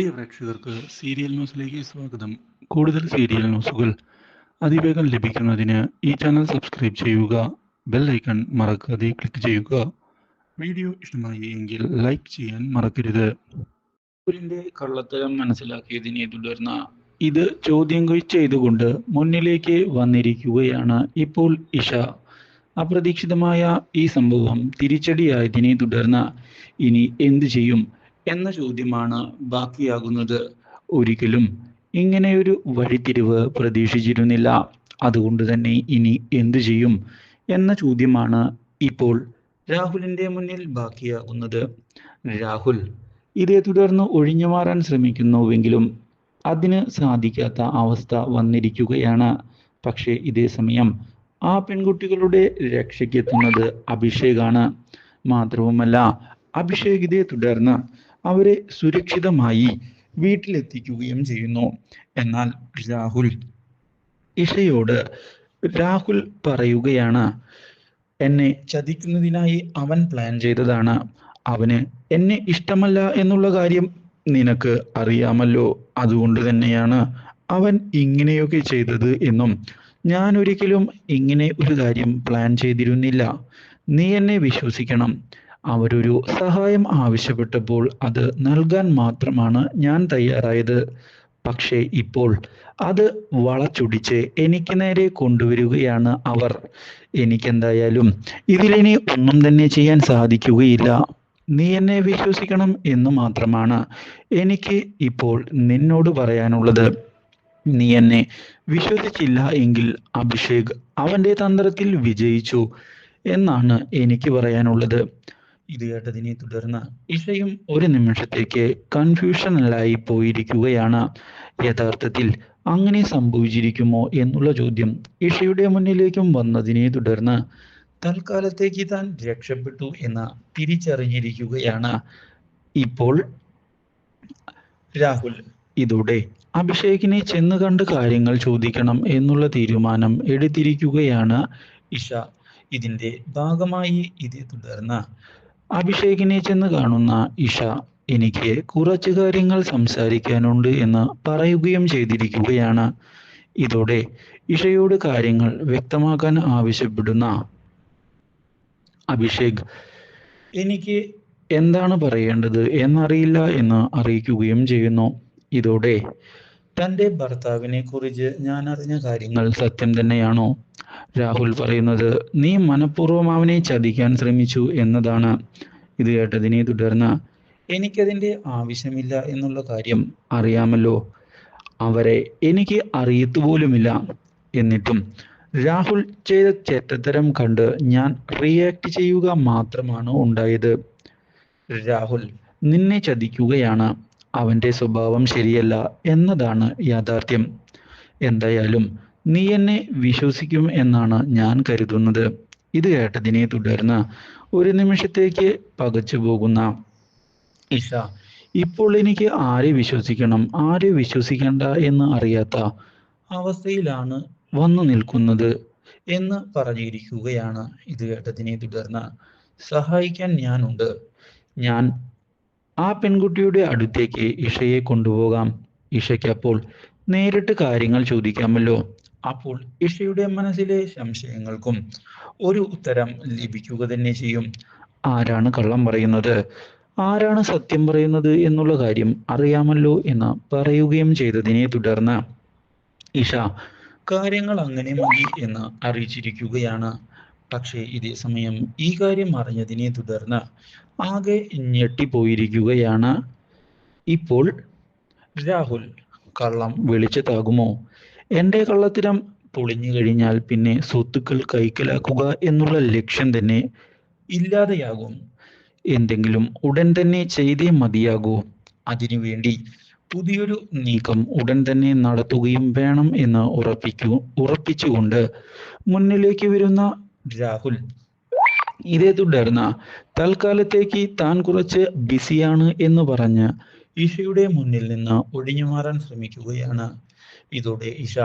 പ്രിയ പ്രേക്ഷകർക്ക് സീരിയൽ ന്യൂസിലേക്ക് സ്വാഗതം. കൂടുതൽ സീരിയൽ ന്യൂസുകൾ അതിവേഗം ലഭിക്കുന്നതിന് ഈ ചാനൽ സബ്സ്ക്രൈബ് ചെയ്യുക ബെൽ ഐക്കൺ മറക്കാതെ ക്ലിക്ക് ചെയ്യുക. വീഡിയോ ഇഷ്ടമായി എങ്കിൽ ലൈക്ക് ചെയ്യാൻ മറക്കരുത്. കള്ളത്തരം മനസ്സിലാക്കിയതിനെ തുടർന്ന് ഇത് ചോദ്യം ചെയ്തുകൊണ്ട് മുന്നിലേക്ക് വന്നിരിക്കുകയാണ് ഇപ്പോൾ ഇഷ. അപ്രതീക്ഷിതമായ ഈ സംഭവം തിരിച്ചടിയായതിനെ തുടർന്ന് ഇനി എന്തു ചെയ്യും? എന്ന ചോദ്യമാണ് ബാക്കിയാകുന്നത്. ഒരിക്കലും ഇങ്ങനെയൊരു വഴിത്തിരിവ് പ്രതീക്ഷിച്ചിരുന്നില്ല. അതുകൊണ്ട് തന്നെ ഇനി എന്തു ചെയ്യും എന്ന ചോദ്യമാണ് ഇപ്പോൾ രാഹുലിന്റെ മുന്നിൽ ബാക്കിയാകുന്നത്. രാഹുൽ ഇതേ തുടർന്ന് ഒഴിഞ്ഞു മാറാൻ ശ്രമിക്കുന്നുവെങ്കിലും അതിന് സാധിക്കാത്ത അവസ്ഥ വന്നിരിക്കുകയാണ്. പക്ഷേ ഇതേ സമയം ആ പെൺകുട്ടികളുടെ രക്ഷയ്ക്കെത്തുന്നത് അഭിഷേകാണ്. മാത്രവുമല്ല അഭിഷേക് ഇതേ തുടർന്ന് അവരെ സുരക്ഷിതമായി വീട്ടിലെത്തിക്കുകയും ചെയ്യുന്നു. എന്നാൽ രാഹുൽ ഇഷയോട് രാഹുൽ പറയുകയാണ് എന്നെ ചതിക്കുന്നതിനായി അവൻ പ്ലാൻ ചെയ്തതാണ്. അവന് എന്നെ ഇഷ്ടമല്ല എന്നുള്ള കാര്യം നിനക്ക് അറിയാമല്ലോ. അതുകൊണ്ട് തന്നെയാണ് അവൻ ഇങ്ങനെയൊക്കെ ചെയ്തത് എന്നും ഞാൻ ഒരിക്കലും ഇങ്ങനെ ഒരു കാര്യം പ്ലാൻ ചെയ്തിരുന്നില്ല. നീ എന്നെ വിശ്വസിക്കണം. അവരൊരു സഹായം ആവശ്യപ്പെട്ടപ്പോൾ അത് നൽകാൻ മാത്രമാണ് ഞാൻ തയ്യാറായത്. പക്ഷേ ഇപ്പോൾ അത് വളച്ചൊടിച്ച് എനിക്ക് നേരെ കൊണ്ടുവരികയാണ് അവർ. എനിക്കെന്തായാലും ഇതിലിനി ഒന്നും തന്നെ ചെയ്യാൻ സാധിക്കുകയില്ല. നീ എന്നെ വിശ്വസിക്കണം എന്ന് മാത്രമാണ് എനിക്ക് ഇപ്പോൾ നിന്നോട് പറയാനുള്ളത്. നീ എന്നെ വിശ്വസിച്ചില്ല എങ്കിൽ അഭിഷേക് അവന്റെ തന്ത്രത്തിൽ വിജയിച്ചു എന്നാണ് എനിക്ക് പറയാനുള്ളത്. ഇത് കേട്ടതിനെ തുടർന്ന് ഇഷയും ഒരു നിമിഷത്തേക്ക് കൺഫ്യൂഷനിലായി പോയിരിക്കുകയാണ്. യഥാർത്ഥത്തിൽ അങ്ങനെ സംഭവിച്ചിരിക്കുമോ എന്നുള്ള ചോദ്യം ഇഷയുടെ മുന്നിലേക്കും വന്നതിനെ തുടർന്ന് തൽക്കാലത്തേക്ക് താൻ രക്ഷപ്പെട്ടു എന്ന് തിരിച്ചറിഞ്ഞിരിക്കുകയാണ്. ഇപ്പോൾ രാഹുൽ ഇതോടെ അഭിഷേകിനെ ചെന്ന് കണ്ട് കാര്യങ്ങൾ ചോദിക്കണം എന്നുള്ള തീരുമാനം എടുത്തിരിക്കുകയാണ് ഇഷ. ഇതിന്റെ ഭാഗമായി ഇതേ തുടർന്ന് അഭിഷേകിനെ ചെന്ന് കാണുന്ന ഇഷ എനിക്ക് കുറച്ച് കാര്യങ്ങൾ സംസാരിക്കാനുണ്ട് എന്ന് പറയുകയും ചെയ്തിരിക്കുകയാണ്. ഇതോടെ ഇഷയോട് കാര്യങ്ങൾ വ്യക്തമാക്കാൻ ആവശ്യപ്പെടുന്ന അഭിഷേക് എനിക്ക് എന്താണ് പറയേണ്ടത് എന്നറിയില്ല എന്ന് അറിയിക്കുകയും ചെയ്യുന്നു. ഇതോടെ തന്റെ ഭർത്താവിനെ കുറിച്ച് ഞാൻ അറിഞ്ഞ കാര്യങ്ങൾ സത്യം തന്നെയാണോ? രാഹുൽ പറയുന്നത് നീ മനഃപൂർവം അവനെ ചതിക്കാൻ ശ്രമിച്ചു എന്നതാണ്. ഇത് കേട്ടതിനെ തുടർന്ന് എനിക്കതിന്റെ ആവശ്യമില്ല എന്നുള്ള കാര്യം അറിയാമല്ലോ. അവരെ എനിക്ക് അറിയത്തുപോലുമില്ല എന്നിട്ടും രാഹുൽ ചെയ്ത ചേട്ടത്തരം കണ്ട് ഞാൻ റിയാക്ട് ചെയ്യുക മാത്രമാണ് ഉണ്ടായത്? രാഹുൽ നിന്നെ ചതിക്കുകയാണ്. അവന്റെ സ്വഭാവം ശരിയല്ല എന്നതാണ് യാഥാർത്ഥ്യം. എന്തായാലും നീ എന്നെ വിശ്വസിക്കും എന്നാണ് ഞാൻ കരുതുന്നത്. ഇത് കേട്ടതിനെ തുടർന്ന് ഒരു നിമിഷത്തേക്ക് പകച്ചു പോകുന്ന ഇഷ ഇപ്പോൾ എനിക്ക് ആരെ വിശ്വസിക്കണം? ആരെ വിശ്വസിക്കണ്ട എന്ന് അറിയാത്ത അവസ്ഥയിലാണ് വന്നു നിൽക്കുന്നത് എന്ന് പറഞ്ഞിരിക്കുകയാണ് ഇത് കേട്ടതിനെ തുടർന്ന്. സഹായിക്കാൻ ഞാനുണ്ട്. ഞാൻ ആ പെൺകുട്ടിയുടെ അടുത്തേക്ക് ഇഷയെ കൊണ്ടുപോകാം. ഇഷയ്ക്ക് അപ്പോൾ നേരിട്ട് കാര്യങ്ങൾ ചോദിക്കാമല്ലോ. അപ്പോൾ ഇഷയുടെ മനസ്സിലെ സംശയങ്ങൾക്കും ഒരു ഉത്തരം ലഭിക്കുക തന്നെ ചെയ്യും. ആരാണ് കള്ളം പറയുന്നത്? ആരാണ് സത്യം പറയുന്നത് എന്നുള്ള കാര്യം അറിയാമല്ലോ എന്ന് പറയുകയും ചെയ്തതിനെ തുടർന്ന് ഇഷ കാര്യങ്ങൾ അങ്ങനെ മതി എന്ന് അറിയിച്ചിരിക്കുകയാണ്. പക്ഷേ ഇതേ സമയം ഈ കാര്യം അറിഞ്ഞതിനെ തുടർന്ന് ആകെ ഞെട്ടിപ്പോയിരിക്കുകയാണ്. ഇപ്പോൾ രാഹുൽ കള്ളം വെളിച്ചത്താകുമോ? എന്റെ കള്ളത്തിരം പൊളിഞ്ഞു കഴിഞ്ഞാൽ പിന്നെ സ്വത്തുക്കൾ കൈക്കലാക്കുക എന്നുള്ള ലക്ഷ്യം തന്നെ ഇല്ലാതെയാകും. എന്തെങ്കിലും ഉടൻ തന്നെ ചെയ്തേ മതിയാകൂ. അതിനുവേണ്ടി പുതിയൊരു നീക്കം ഉടൻ തന്നെ നടത്തുകയും വേണം എന്ന് ഉറപ്പിക്കൂ ഉറപ്പിച്ചുകൊണ്ട് മുന്നിലേക്ക് വരുന്ന രാഹുൽ. ഇതേ തുടർന്ന് തൽക്കാലത്തേക്ക് താൻ കുറച്ച് ബിസിയാണ് എന്ന് പറഞ്ഞ് ഇഷയുടെ മുന്നിൽ നിന്ന് ഒഴിഞ്ഞു മാറാൻ ശ്രമിക്കുകയാണ്. ഇതോടെ ഇഷ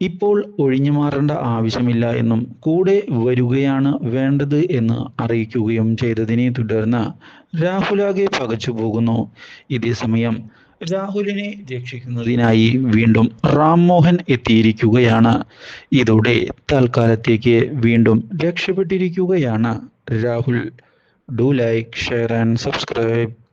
ഇപ്പോൾ ഒഴിഞ്ഞു മാറേണ്ട ആവശ്യമില്ല എന്നും കൂടെ വരികയാണ് വേണ്ടത് എന്ന് അറിയിക്കുകയും ചെയ്തതിനെ തുടർന്ന് രാഹുലാകെ പകച്ചു പോകുന്നു ഇതേ സമയം രാഹുലിനെ രക്ഷിക്കുന്നതിനായി വീണ്ടും റാം മോഹൻ എത്തിയിരിക്കുകയാണ്. ഇതോടെ തൽക്കാലത്തേക്ക് വീണ്ടും രക്ഷപ്പെട്ടിരിക്കുകയാണ് Rahul. Do like share and subscribe